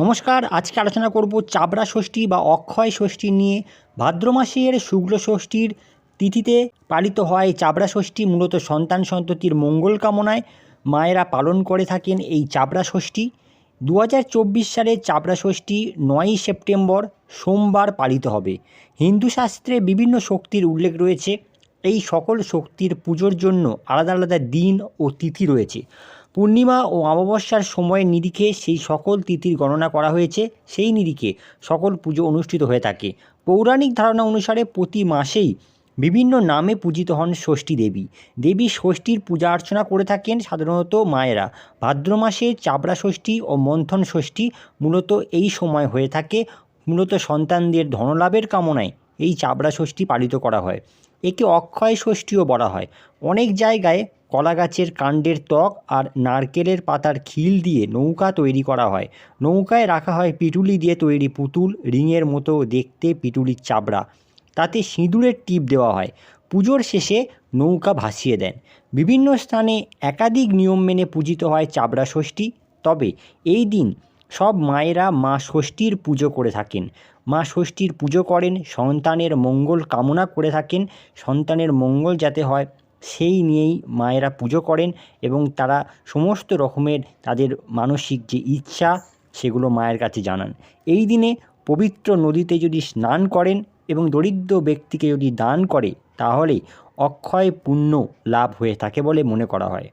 নমস্কার, আজকে আলোচনা করব চাবড়া ষষ্ঠী বা অক্ষয় ষষ্ঠী নিয়ে। ভাদ্র মাসের শুক্ল ষষ্ঠীর তিথিতে পালিত হয় চাবড়া ষষ্ঠী। মূলত সন্তান সন্ততির মঙ্গল কামনায় মায়েরা পালন করে থাকেন এই চাবড়া ষষ্ঠী। দু হাজার চব্বিশ সালে চাবড়া ষষ্ঠী নয়ই সেপ্টেম্বর সোমবার পালিত হবে। হিন্দু শাস্ত্রে বিভিন্ন শক্তির উল্লেখ রয়েছে। এই সকল শক্তির পুজোর জন্য আলাদা আলাদা দিন ও তিথি রয়েছে। পূর্ণিমা ও অমাবস্যার সময়ের নিরিখে সেই সকল তিথির গণনা করা হয়েছে, সেই নিরিখে সকল পুজো অনুষ্ঠিত হয়ে থাকে। পৌরাণিক ধারণা অনুসারে প্রতি মাসেই বিভিন্ন নামে পূজিত হন ষষ্ঠী দেবী। দেবী ষষ্ঠীর পূজা অর্চনা করে থাকেন সাধারণত মায়েরা। ভাদ্র মাসে চাবড়া ষষ্ঠী ও মন্থন ষষ্ঠী মূলত এই সময় হয়ে থাকে। মূলত সন্তানদের ধনলাভের কামনায় এই চাবড়া ষষ্ঠী পালিত করা হয়। একে অক্ষয় ষষ্ঠীও বলা হয়। অনেক জায়গায় কলা গাছের কাণ্ডের ত্বক আর নারকেলের পাতার খিল দিয়ে নৌকা তৈরি করা হয়। নৌকায় রাখা হয় পিটুলি দিয়ে তৈরি পুতুল রিংয়ের মতো দেখতে পিটুলির চাবড়া। তাতে সিঁদুরের টিপ দেওয়া হয়। পুজোর শেষে নৌকা ভাসিয়ে দেন। বিভিন্ন স্থানে একাধিক নিয়ম মেনে পূজিত হয় চাবড়া ষষ্ঠী। তবে এই দিন সব মায়েরা মা ষষ্ঠীর পুজো করে থাকেন। মা ষষ্ঠীর পুজো করেন, সন্তানের মঙ্গল কামনা করে থাকেন, সন্তানের মঙ্গল যাতে হয় সেই নিয়েই মায়েরা পুজো করেন এবং তারা সমস্ত রকমের তাদের মানসিক যে ইচ্ছা, সেগুলো মায়ের কাছে জানান। এই দিনে পবিত্র নদীতে যদি স্নান করেন এবং দরিদ্র ব্যক্তিকে যদি দান করে, তাহলে অক্ষয় পুণ্য লাভ হয়ে থাকে বলে মনে করা হয়।